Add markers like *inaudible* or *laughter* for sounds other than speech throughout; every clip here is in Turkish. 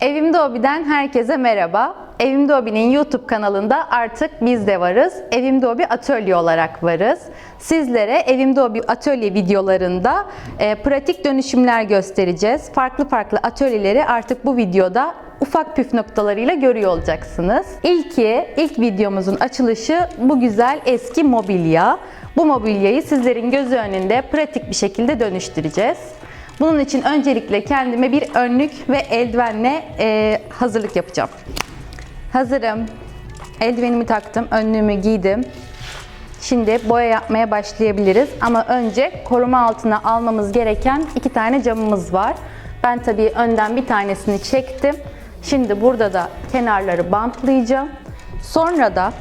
Evimde Hobi'den herkese merhaba. Evimde Hobi'nin YouTube kanalında artık biz de varız. Evimde Hobi Atölye olarak varız. Sizlere Evimde Hobi Atölye videolarında e, pratik dönüşümler göstereceğiz. Farklı farklı atölyeleri artık bu videoda ufak püf noktalarıyla görüyor olacaksınız. İlki, ilk videomuzun açılışı bu güzel eski mobilya. Bu mobilyayı sizlerin gözü önünde pratik bir şekilde dönüştüreceğiz. Bunun için öncelikle kendime bir önlük ve eldivenle e, hazırlık yapacağım. Hazırım. Eldivenimi taktım, önlüğümü giydim. Şimdi boya yapmaya başlayabiliriz ama önce koruma altına almamız gereken iki tane camımız var. Ben tabii önden bir tanesini çektim. Şimdi burada da kenarları bantlayacağım. Sonra da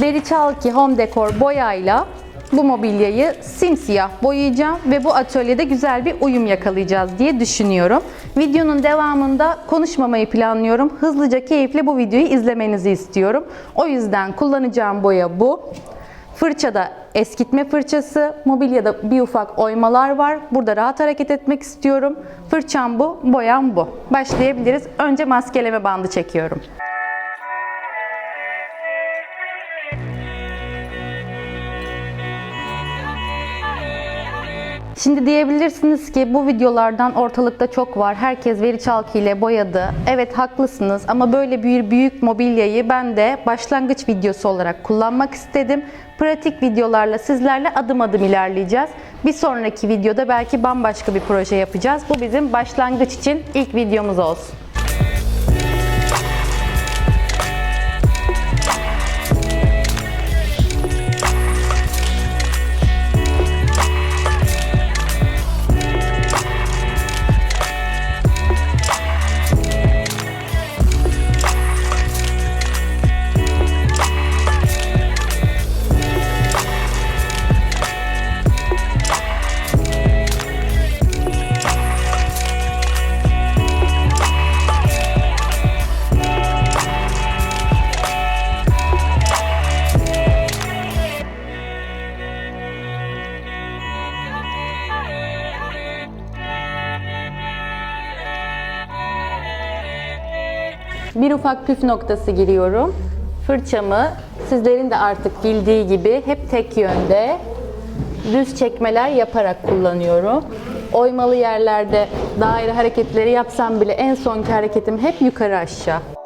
Veriçalki Home Decor boyayla bu mobilyayı simsiyah boyayacağım ve bu atölyede güzel bir uyum yakalayacağız diye düşünüyorum. Videonun devamında konuşmamayı planlıyorum. Hızlıca keyifle bu videoyu izlemenizi istiyorum. O yüzden kullanacağım boya bu. Fırçada eskitme fırçası, mobilyada bir ufak oymalar var. Burada rahat hareket etmek istiyorum. Fırçam bu, boyam bu. Başlayabiliriz. Önce maskeleme bandı çekiyorum. Şimdi diyebilirsiniz ki bu videolardan ortalıkta çok var. Herkes veri çalkı ile boyadı. Evet haklısınız ama böyle bir büyük mobilyayı ben de başlangıç videosu olarak kullanmak istedim. Pratik videolarla sizlerle adım adım ilerleyeceğiz. Bir sonraki videoda belki bambaşka bir proje yapacağız. Bu bizim başlangıç için ilk videomuz olsun. Bir ufak püf noktası giriyorum. Fırçamı sizlerin de artık bildiği gibi hep tek yönde düz çekmeler yaparak kullanıyorum. Oymalı yerlerde daire hareketleri yapsam bile en sonki hareketim hep yukarı aşağı.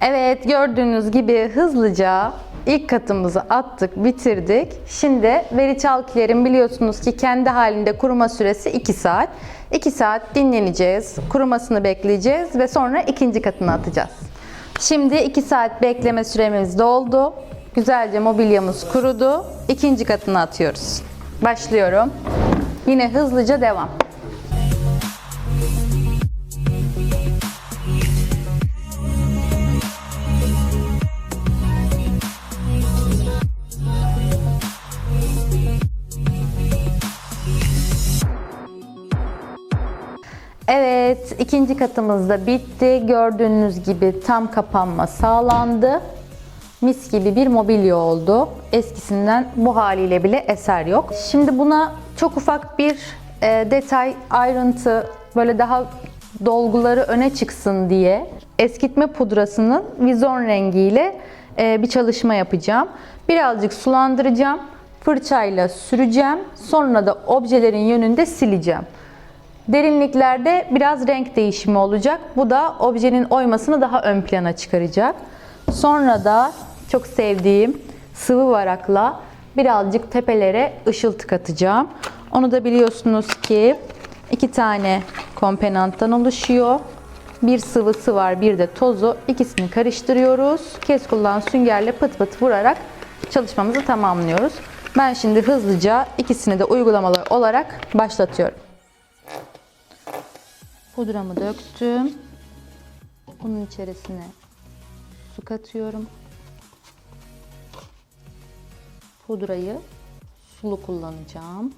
Evet gördüğünüz gibi hızlıca ilk katımızı attık, bitirdik. Şimdi veri çalkilerin biliyorsunuz ki kendi halinde kuruma süresi 2 saat. 2 saat dinleneceğiz, kurumasını bekleyeceğiz ve sonra ikinci katını atacağız. Şimdi 2 saat bekleme süremiz doldu. Güzelce mobilyamız kurudu. İkinci katını atıyoruz. Başlıyorum. Yine hızlıca devam. İkinci katımız da bitti. Gördüğünüz gibi tam kapanma sağlandı. Mis gibi bir mobilya oldu. Eskisinden bu haliyle bile eser yok. Şimdi buna çok ufak bir e, detay, ayrıntı, böyle daha dolguları öne çıksın diye eskitme pudrasının vizon rengiyle e, bir çalışma yapacağım. Birazcık sulandıracağım. Fırçayla süreceğim. Sonra da objelerin yönünde sileceğim. Derinliklerde biraz renk değişimi olacak. Bu da objenin oymasını daha ön plana çıkaracak. Sonra da çok sevdiğim sıvı varakla birazcık tepelere ışıltı katacağım. Onu da biliyorsunuz ki iki tane komponenttan oluşuyor. Bir sıvısı var, bir de tozu. İkisini karıştırıyoruz. Kes kullan süngerle pıt pıt vurarak çalışmamızı tamamlıyoruz. Ben şimdi hızlıca ikisini de uygulamalar olarak başlatıyorum. Pudramı döktüm. Bunun içerisine su katıyorum. pudrayı sulu kullanacağım.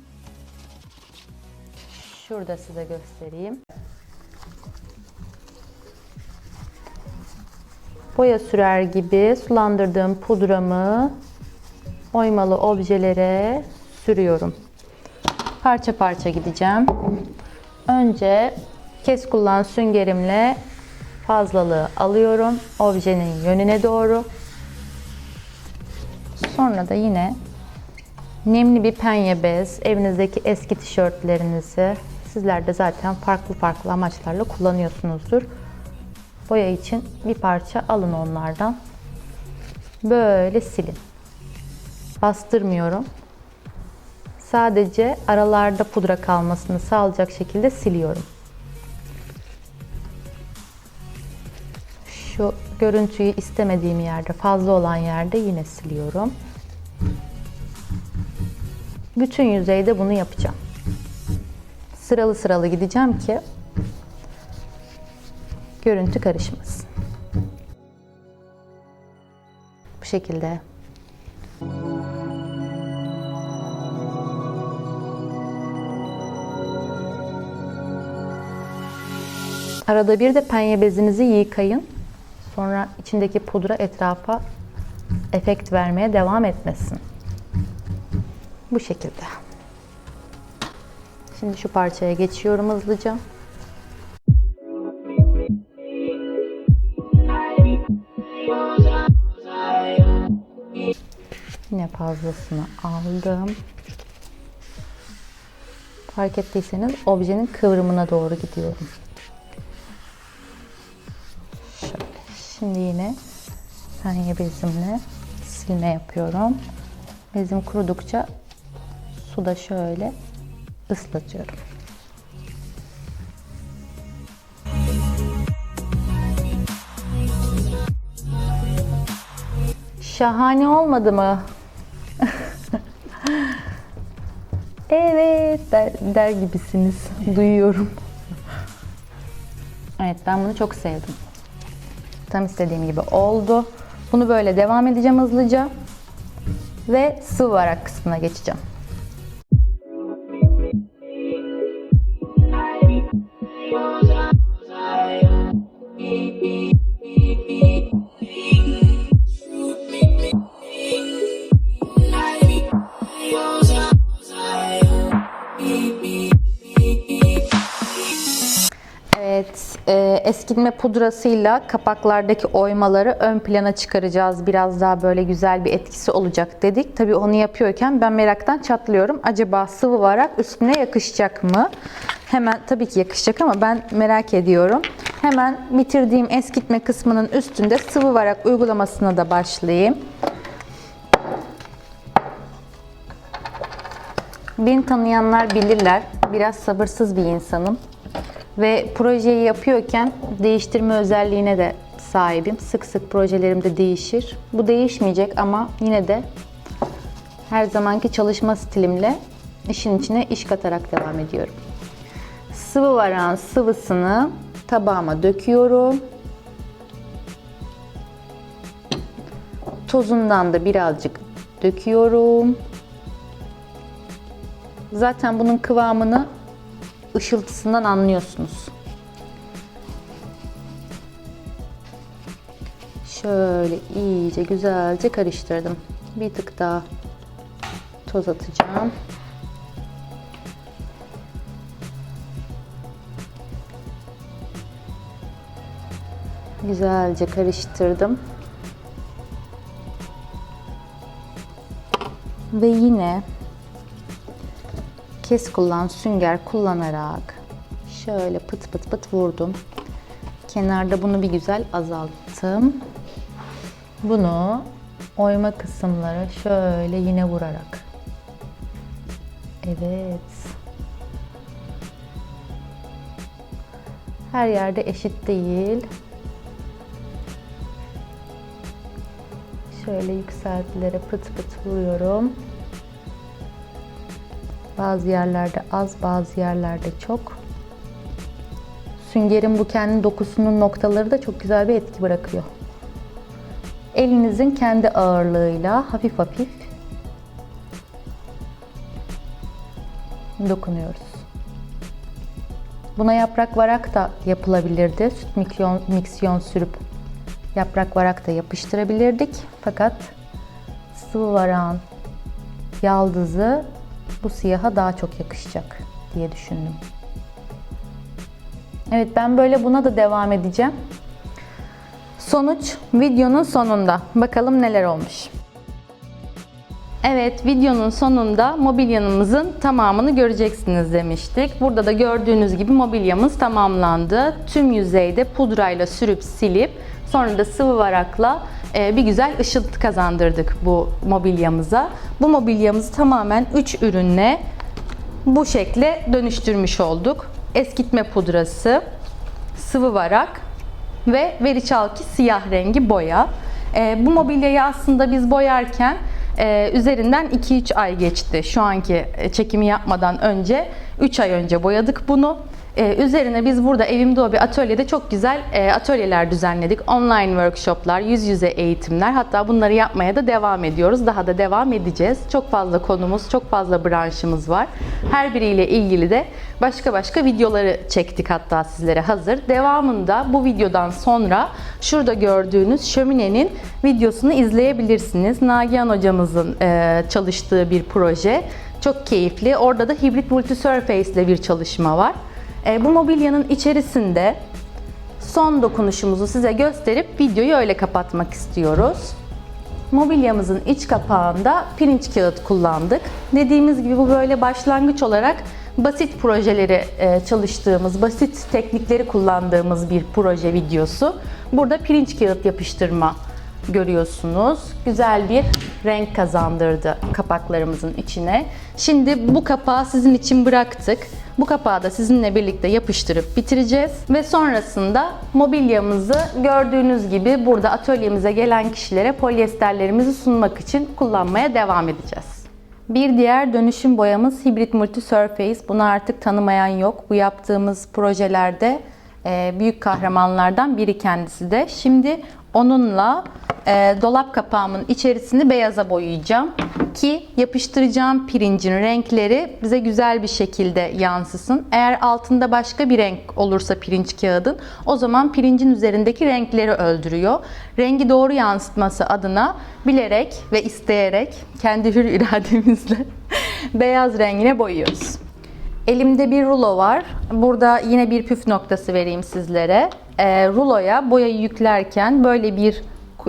Şurada size göstereyim. Boya sürer gibi sulandırdığım pudramı oymalı objelere sürüyorum. Parça parça gideceğim. Önce kes kullan süngerimle fazlalığı alıyorum objenin yönüne doğru. Sonra da yine nemli bir penye bez, evinizdeki eski tişörtlerinizi sizler de zaten farklı farklı amaçlarla kullanıyorsunuzdur. Boya için bir parça alın onlardan. Böyle silin. Bastırmıyorum. Sadece aralarda pudra kalmasını sağlayacak şekilde siliyorum. Şu görüntüyü istemediğim yerde, fazla olan yerde yine siliyorum. Bütün yüzeyde bunu yapacağım. Sıralı sıralı gideceğim ki görüntü karışmasın. Bu şekilde. Arada bir de penye bezinizi yıkayın. Sonra içindeki pudra etrafa efekt vermeye devam etmesin. Bu şekilde. Şimdi şu parçaya geçiyorum hızlıca. Yine fazlasını aldım. Fark ettiyseniz objenin kıvrımına doğru gidiyorum. Şimdi yine penye bezimle silme yapıyorum. Bezim kurudukça suda şöyle ıslatıyorum. Şahane olmadı mı? *laughs* evet der, der gibisiniz. Duyuyorum. Evet ben bunu çok sevdim. Tam istediğim gibi oldu. Bunu böyle devam edeceğim hızlıca. Ve sıvı varak kısmına geçeceğim. Eskitme pudrasıyla kapaklardaki oymaları ön plana çıkaracağız. Biraz daha böyle güzel bir etkisi olacak dedik. Tabii onu yapıyorken ben meraktan çatlıyorum. Acaba sıvı varak üstüne yakışacak mı? Hemen tabii ki yakışacak ama ben merak ediyorum. Hemen bitirdiğim eskitme kısmının üstünde sıvı varak uygulamasına da başlayayım. Beni tanıyanlar bilirler. Biraz sabırsız bir insanım. Ve projeyi yapıyorken değiştirme özelliğine de sahibim. Sık sık projelerimde değişir. Bu değişmeyecek ama yine de her zamanki çalışma stilimle işin içine iş katarak devam ediyorum. Sıvı varan sıvısını tabağıma döküyorum. Tozundan da birazcık döküyorum. Zaten bunun kıvamını ışıltısından anlıyorsunuz. Şöyle iyice güzelce karıştırdım. Bir tık daha toz atacağım. Güzelce karıştırdım. Ve yine kes kullan sünger kullanarak şöyle pıt pıt pıt vurdum. Kenarda bunu bir güzel azalttım. Bunu oyma kısımları şöyle yine vurarak. Evet. Her yerde eşit değil. Şöyle yükseltilere pıt pıt vuruyorum. Bazı yerlerde az, bazı yerlerde çok. Süngerin bu kendi dokusunun noktaları da çok güzel bir etki bırakıyor. Elinizin kendi ağırlığıyla hafif hafif dokunuyoruz. Buna yaprak varak da yapılabilirdi. Süt miksiyon, miksiyon sürüp yaprak varak da yapıştırabilirdik. Fakat sıvı varan yaldızı bu siyaha daha çok yakışacak diye düşündüm. Evet ben böyle buna da devam edeceğim. Sonuç videonun sonunda. Bakalım neler olmuş. Evet videonun sonunda mobilyanımızın tamamını göreceksiniz demiştik. Burada da gördüğünüz gibi mobilyamız tamamlandı. Tüm yüzeyde pudrayla sürüp silip sonra da sıvı varakla e, bir güzel ışıltı kazandırdık bu mobilyamıza. Bu mobilyamızı tamamen 3 ürünle bu şekle dönüştürmüş olduk. Eskitme pudrası, sıvı varak ve veriçalki siyah rengi boya. E, bu mobilyayı aslında biz boyarken e, üzerinden 2-3 ay geçti. Şu anki e, çekimi yapmadan önce 3 ay önce boyadık bunu. E, üzerine biz burada Evimde O bir atölyede çok güzel e, atölyeler düzenledik. Online workshoplar, yüz yüze eğitimler. Hatta bunları yapmaya da devam ediyoruz. Daha da devam edeceğiz. Çok fazla konumuz, çok fazla branşımız var. Her biriyle ilgili de başka başka videoları çektik hatta sizlere hazır. Devamında bu videodan sonra şurada gördüğünüz şöminenin videosunu izleyebilirsiniz. Nagihan hocamızın e, çalıştığı bir proje. Çok keyifli. Orada da hibrit multi-surface ile bir çalışma var. E, bu mobilyanın içerisinde son dokunuşumuzu size gösterip videoyu öyle kapatmak istiyoruz. Mobilyamızın iç kapağında pirinç kağıt kullandık. Dediğimiz gibi bu böyle başlangıç olarak basit projeleri e, çalıştığımız, basit teknikleri kullandığımız bir proje videosu. Burada pirinç kağıt yapıştırma görüyorsunuz. Güzel bir renk kazandırdı kapaklarımızın içine. Şimdi bu kapağı sizin için bıraktık. Bu kapağı da sizinle birlikte yapıştırıp bitireceğiz ve sonrasında mobilyamızı gördüğünüz gibi burada atölyemize gelen kişilere polyesterlerimizi sunmak için kullanmaya devam edeceğiz. Bir diğer dönüşüm boyamız Hibrit Multi Surface. Bunu artık tanımayan yok. Bu yaptığımız projelerde e, büyük kahramanlardan biri kendisi de. Şimdi onunla e, dolap kapağımın içerisini beyaza boyayacağım ki yapıştıracağım pirincin renkleri bize güzel bir şekilde yansısın. Eğer altında başka bir renk olursa pirinç kağıdın o zaman pirincin üzerindeki renkleri öldürüyor. Rengi doğru yansıtması adına bilerek ve isteyerek kendi hür *laughs* irademizle beyaz rengine boyuyoruz. Elimde bir rulo var. Burada yine bir püf noktası vereyim sizlere. E, ruloya boyayı yüklerken böyle bir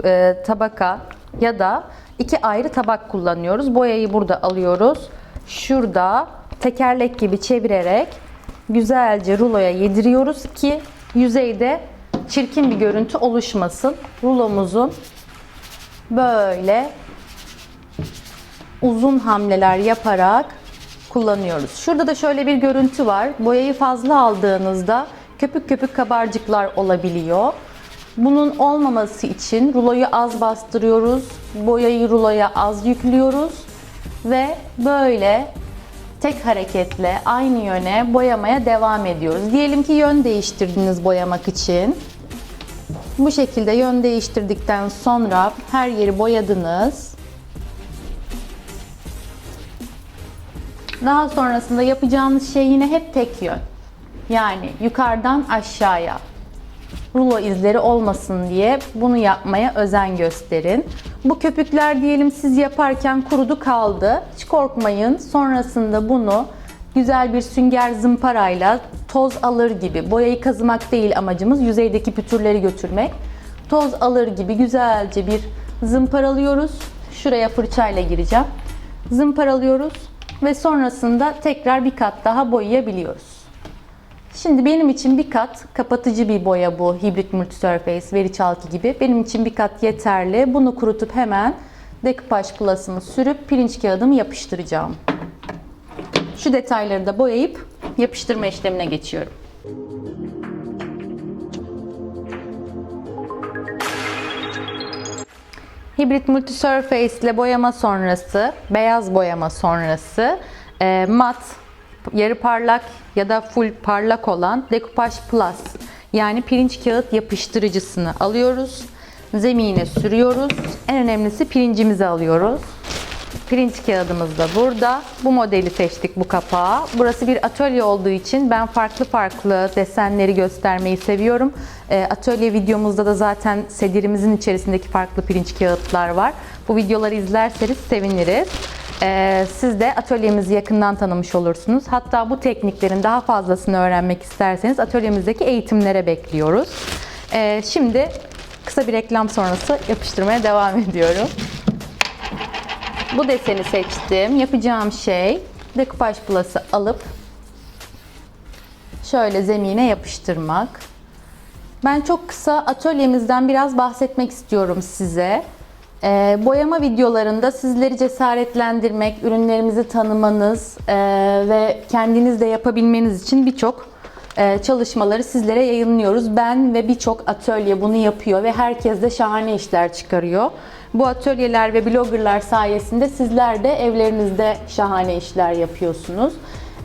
e, tabaka ya da iki ayrı tabak kullanıyoruz. Boyayı burada alıyoruz. Şurada tekerlek gibi çevirerek güzelce ruloya yediriyoruz ki yüzeyde çirkin bir görüntü oluşmasın. Rulomuzun böyle uzun hamleler yaparak kullanıyoruz. Şurada da şöyle bir görüntü var. Boyayı fazla aldığınızda köpük köpük kabarcıklar olabiliyor. Bunun olmaması için ruloyu az bastırıyoruz. Boyayı ruloya az yüklüyoruz ve böyle tek hareketle aynı yöne boyamaya devam ediyoruz. Diyelim ki yön değiştirdiniz boyamak için. Bu şekilde yön değiştirdikten sonra her yeri boyadınız. Daha sonrasında yapacağınız şey yine hep tek yön. Yani yukarıdan aşağıya. Rulo izleri olmasın diye bunu yapmaya özen gösterin. Bu köpükler diyelim siz yaparken kurudu kaldı. Hiç korkmayın. Sonrasında bunu güzel bir sünger zımparayla toz alır gibi, boyayı kazımak değil amacımız, yüzeydeki pütürleri götürmek. Toz alır gibi güzelce bir zımparalıyoruz. Şuraya fırçayla gireceğim. Zımparalıyoruz ve sonrasında tekrar bir kat daha boyayabiliyoruz. Şimdi benim için bir kat kapatıcı bir boya bu Hibrit Multi Surface, veri çalkı gibi. Benim için bir kat yeterli. Bunu kurutup hemen dekupaj plus'ımı sürüp pirinç kağıdımı yapıştıracağım. Şu detayları da boyayıp yapıştırma işlemine geçiyorum. Hibrit Multi Surface ile boyama sonrası, beyaz boyama sonrası e, mat, yarı parlak ya da full parlak olan Decoupage Plus yani pirinç kağıt yapıştırıcısını alıyoruz. Zemine sürüyoruz. En önemlisi pirincimizi alıyoruz. Pirinç kağıdımız da burada. Bu modeli seçtik bu kapağı. Burası bir atölye olduğu için ben farklı farklı desenleri göstermeyi seviyorum. E, atölye videomuzda da zaten sedirimizin içerisindeki farklı pirinç kağıtlar var. Bu videoları izlerseniz seviniriz. E, siz de atölyemizi yakından tanımış olursunuz. Hatta bu tekniklerin daha fazlasını öğrenmek isterseniz atölyemizdeki eğitimlere bekliyoruz. E, şimdi kısa bir reklam sonrası yapıştırmaya devam ediyorum. Bu deseni seçtim. Yapacağım şey dekupaj plası alıp şöyle zemine yapıştırmak. Ben çok kısa atölyemizden biraz bahsetmek istiyorum size. Ee, boyama videolarında sizleri cesaretlendirmek, ürünlerimizi tanımanız e, ve kendiniz de yapabilmeniz için birçok e, çalışmaları sizlere yayınlıyoruz. Ben ve birçok atölye bunu yapıyor ve herkes de şahane işler çıkarıyor. Bu atölyeler ve bloggerlar sayesinde sizler de evlerinizde şahane işler yapıyorsunuz.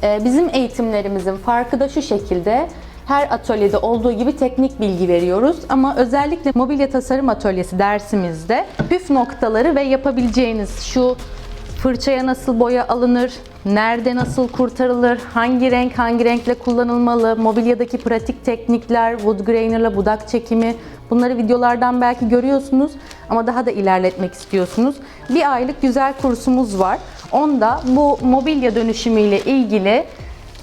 E, bizim eğitimlerimizin farkı da şu şekilde. Her atölyede olduğu gibi teknik bilgi veriyoruz ama özellikle mobilya tasarım atölyesi dersimizde püf noktaları ve yapabileceğiniz şu fırçaya nasıl boya alınır, nerede nasıl kurtarılır, hangi renk hangi renkle kullanılmalı, mobilyadaki pratik teknikler, wood grainer'la budak çekimi bunları videolardan belki görüyorsunuz ama daha da ilerletmek istiyorsunuz. Bir aylık güzel kursumuz var. Onda bu mobilya dönüşümüyle ilgili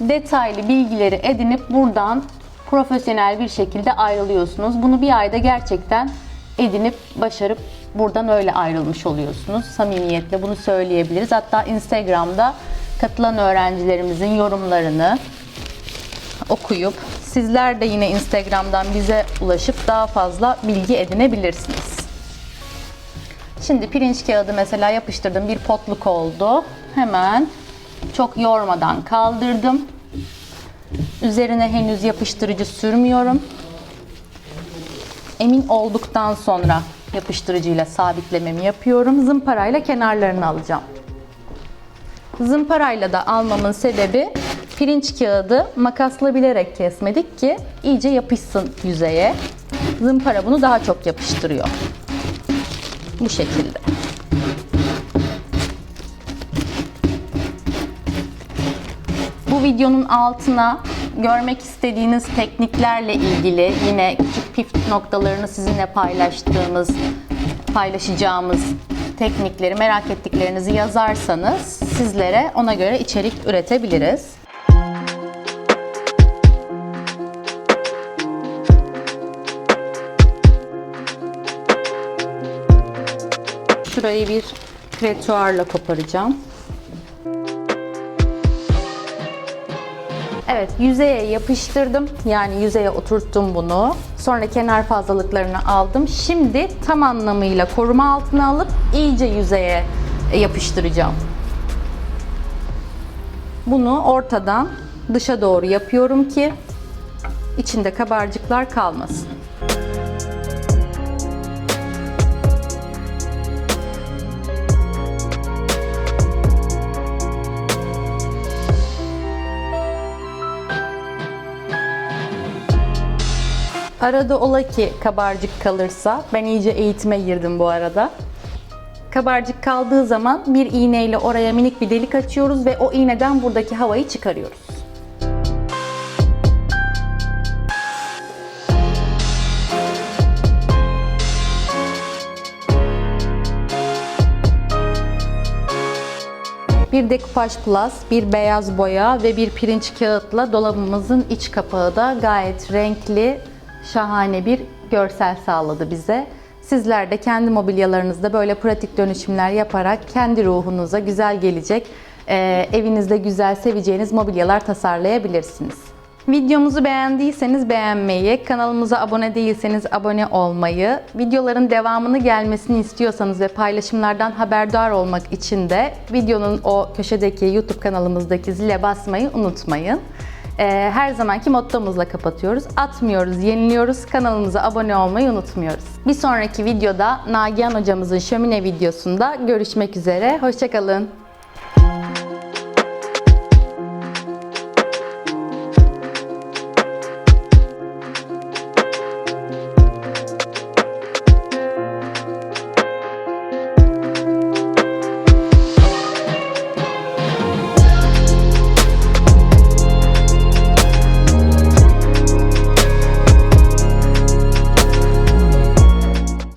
detaylı bilgileri edinip buradan profesyonel bir şekilde ayrılıyorsunuz. Bunu bir ayda gerçekten edinip başarıp buradan öyle ayrılmış oluyorsunuz. Samimiyetle bunu söyleyebiliriz. Hatta Instagram'da katılan öğrencilerimizin yorumlarını okuyup sizler de yine Instagram'dan bize ulaşıp daha fazla bilgi edinebilirsiniz. Şimdi pirinç kağıdı mesela yapıştırdım. Bir potluk oldu. Hemen çok yormadan kaldırdım. Üzerine henüz yapıştırıcı sürmüyorum. Emin olduktan sonra yapıştırıcıyla sabitlememi yapıyorum. Zımparayla kenarlarını alacağım. Zımparayla da almamın sebebi pirinç kağıdı makasla bilerek kesmedik ki iyice yapışsın yüzeye. Zımpara bunu daha çok yapıştırıyor. Bu şekilde. Videonun altına görmek istediğiniz tekniklerle ilgili yine küçük püf noktalarını sizinle paylaştığımız, paylaşacağımız teknikleri merak ettiklerinizi yazarsanız sizlere ona göre içerik üretebiliriz. Şurayı bir kretuarla koparacağım. Evet, yüzeye yapıştırdım. Yani yüzeye oturttum bunu. Sonra kenar fazlalıklarını aldım. Şimdi tam anlamıyla koruma altına alıp iyice yüzeye yapıştıracağım. Bunu ortadan dışa doğru yapıyorum ki içinde kabarcıklar kalmasın. Arada ola ki kabarcık kalırsa, ben iyice eğitime girdim bu arada. Kabarcık kaldığı zaman bir iğneyle oraya minik bir delik açıyoruz ve o iğneden buradaki havayı çıkarıyoruz. Bir dekupaj plus, bir beyaz boya ve bir pirinç kağıtla dolabımızın iç kapağı da gayet renkli, şahane bir görsel sağladı bize. Sizler de kendi mobilyalarınızda böyle pratik dönüşümler yaparak kendi ruhunuza güzel gelecek, e, evinizde güzel seveceğiniz mobilyalar tasarlayabilirsiniz. Videomuzu beğendiyseniz beğenmeyi, kanalımıza abone değilseniz abone olmayı, videoların devamını gelmesini istiyorsanız ve paylaşımlardan haberdar olmak için de videonun o köşedeki YouTube kanalımızdaki zile basmayı unutmayın. Ee, her zamanki mottomuzla kapatıyoruz. Atmıyoruz, yeniliyoruz. Kanalımıza abone olmayı unutmuyoruz. Bir sonraki videoda Nagihan hocamızın şömine videosunda görüşmek üzere. Hoşçakalın.